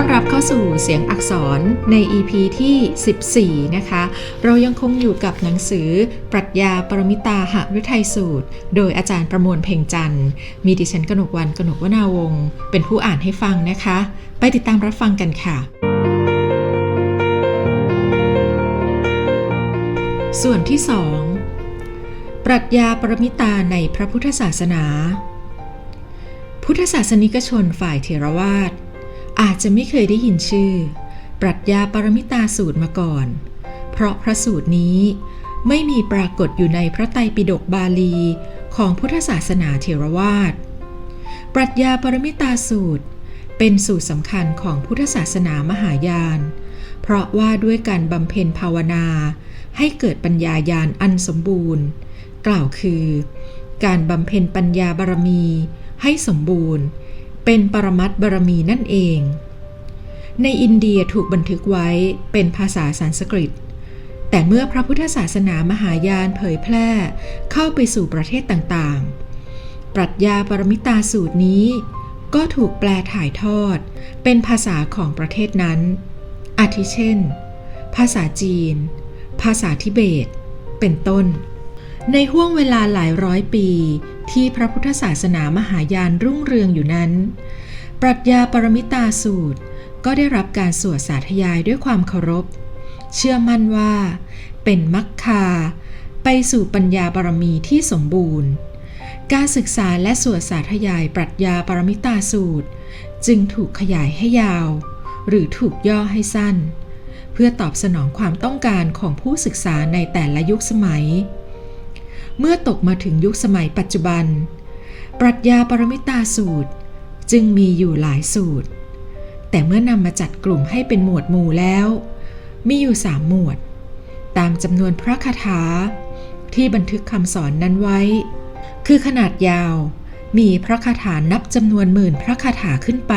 อนรับเข้าสู่เสียงอักษรใน EP ที่ 14 นะคะ เรายังคงอยู่กับหนังสือ ปรัชญาปรมิตาหฤทัยสูตร โดยอาจารย์ประมวลเพ่งจันทร์มีดิฉันกนกวันกนกวนาวงศ์เป็นผู้อ่านให้ฟังนะคะ ไปติดตามรับฟังกันค่ะ ส่วนที่ 2 ปรัชญาปรมิตาในพระพุทธศาสนา พุทธศาสนิกชนฝ่ายเถรวาท อาจจะไม่เคยได้ยินชื่อ ปรัชญาปรมิตาสูตรมาก่อน เพราะพระสูตรนี้ไม่มีปรากฏอยู่ในพระไตรปิฎกบาลีของพุทธศาสนาเถรวาทปรัชญาปรมิตาสูตร เป็นสูตรสำคัญของพุทธศาสนามหายาน เพราะว่าด้วยการบำเพ็ญภาวนา ให้เกิดปัญญายาณอันสมบูรณ์ กล่าวคือ การบำเพ็ญปัญญาบารมีให้สมบูรณ์ เป็นปรมัตบารมีนั่นเอง ในอินเดียถูกบันทึกไว้เป็นภาษาสันสกฤต แต่เมื่อพระพุทธศาสนามหายานเผยแพร่เข้าไปสู่ประเทศต่างๆ ปรัชญาปรมิตาสูตรนี้ ก็ถูกแปลถ่ายทอด เป็นภาษาของประเทศนั้น อาทิเช่น ภาษาจีน ภาษาทิเบต เป็นต้น ในห้วงเวลาหลายร้อยปี ที่พระพุทธศาสนามหายานรุ่งเรืองอยู่นั้น ปรัชญาปรมิตาสูตร ก็ได้รับการสวดสาธยายด้วยความเคารพ เชื่อมั่นว่า เป็นมัคคา ไปสู่ปัญญาบารมีที่สมบูรณ์ การศึกษาและสวดสาธยายปรัชญาปรมิตาสูตร จึงถูกขยายให้ยาว หรือถูกย่อให้สั้น เพื่อตอบสนองความต้องการของผู้ศึกษาในแต่ละยุคสมัย เมื่อตกมาถึงยุคสมัยปัจจุบัน ปรัชญาปรมิตาสูตรจึงมีอยู่หลายสูตร แต่เมื่อนำมาจัดกลุ่มให้เป็นหมวดหมู่แล้ว มีอยู่สามหมวด ตามจำนวนพระคาถา ที่บันทึกคำสอนนั้นไว้ คือขนาดยาวมีพระคาถานับจำนวนหมื่นพระคาถาขึ้นไป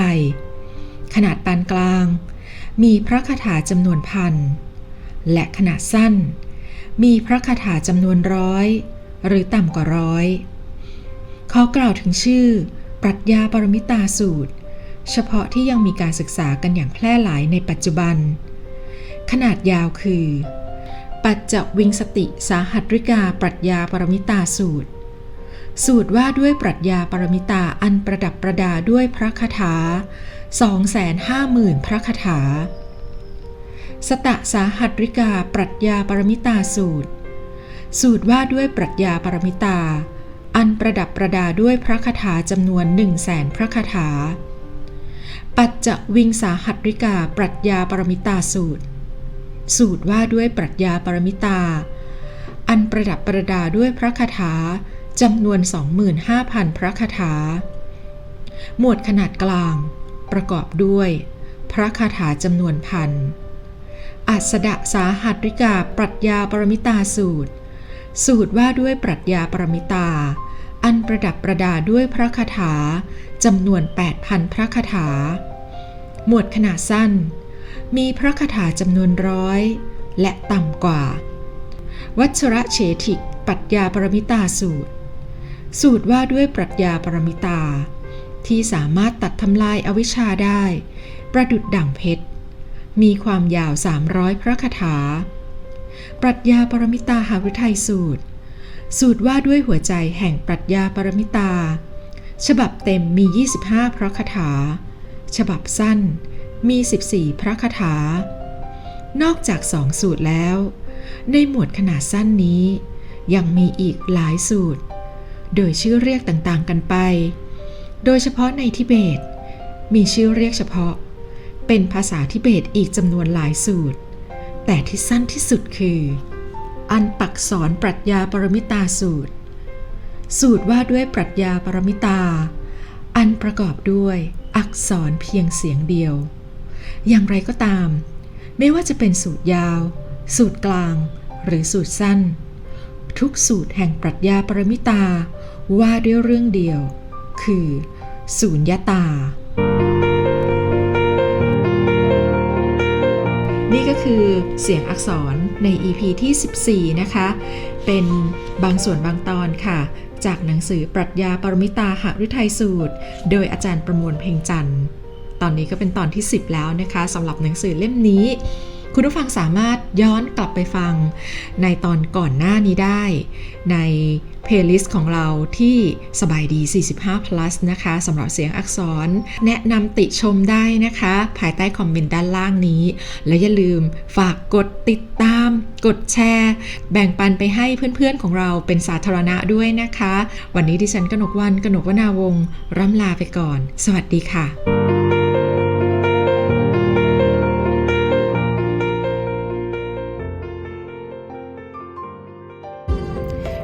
ขนาดปานกลาง มีพระคาถาจำนวนพัน และขนาดสั้น มีพระคาถาจำนวนร้อย หรือต่ำกว่าร้อยเขากล่าวถึงชื่อ ปรัชญาปรมิตาสูตร เฉพาะที่ยังมีการศึกษากันอย่างแพร่หลายในปัจจุบัน ขนาดยาวคือ ปัจจวิงสติสาหัตริกาปรัชญาปรมิตาสูตร สูตรว่าด้วยปรัชญาปรมิตาอันประดับประดาด้วยพระคาถา 250,000 พระคาถา สตะสาหัตริกาปรัชญาปรมิตาสูตร สูตรว่าด้วยปรัชญาปรมิตา อันประดับประดาด้วยพระคาถาจำนวนหนึ่งแสนพระคาถา ปัจจวิงสาหัตริกาปรัชญาปรมิตาสูตร สูตรว่าด้วยปรัชญาปรมิตา อันประดับประดาด้วยพระคาถาจำนวน 25,000 พระคาถา หมวดขนาดกลาง ประกอบด้วย พระคาถาจำนวนพันอัสดะสาหัตริกาปรัชญาปรมิตาสูตร สูตรว่าด้วยปรัชญาปรมิตา อันประดับประดาด้วยพระคาถาจำนวน 8,000 พระคาถา หมวดขนาดสั้น มีพระคาถาจำนวนร้อย และต่ำกว่า วัชระเฉถิกปรัชญาปรมิตาสูตร สูตรว่าด้วยปรัชญาปรมิตา ที่สามารถตัดทำลายอวิชชาได้ ประดุดดั่งเพชร มีความยาว 300 พระคาถา ปรัชญาปรมิตาหาฤทัยสูตร สูตรว่าด้วยหัวใจแห่งปรัชญาปรมิตา ฉบับเต็มมี 25 พระคาถา ฉบับสั้นมี 14 พระคาถา นอกจากสองสูตรแล้ว ในหมวดขนาดสั้นนี้ ยังมีอีกหลายสูตร โดยชื่อเรียกต่างๆกันไป โดยเฉพาะในทิเบต มีชื่อเรียกเฉพาะ เป็นภาษาทิเบตอีกจำนวนหลายสูตร แต่ที่สั้นที่สุดคือ อันปักสอนปรัชญาปรมิตาสูตร สูตรว่าด้วยปรัชญาปรมิตา อันประกอบด้วยอักษรเพียงเสียงเดียว อย่างไรก็ตาม ไม่ว่าจะเป็นสูตรยาว สูตรกลาง หรือสูตรสั้น ทุกสูตรแห่งปรัชญาปรมิตาว่าด้วยเรื่องเดียว คือสูญญาตา นี่ก็คือเสียงอักษรใน EP ที่ 14 นะคะ เป็นบางส่วนบางตอนค่ะ จากหนังสือปรัชญาปรมิตาหฤทัยสูตร โดยอาจารย์ประมวลเพ่งจันทร์ ตอนนี้ก็เป็นตอนที่ 10 แล้วนะคะสำหรับหนังสือเล่มนี้ คุณผู้ฟังสามารถย้อนกลับไปฟังในตอนก่อนหน้านี้ได้ ในเพลย์ลิสต์ของเราที่สบายดี 45 plus นะคะสำหรับเสียงอักษร แนะนำติชมได้นะคะ ภายใต้คอมเมนต์ด้านล่างนี้ และอย่าลืมฝากกดติดตาม กดแชร์ แบ่งปันไปให้เพื่อนๆของเราเป็นสาธารณะด้วยนะคะ วันนี้ดิฉันกนกวันกนกวนาวงศ์ร่ำลาไปก่อน สวัสดีค่ะ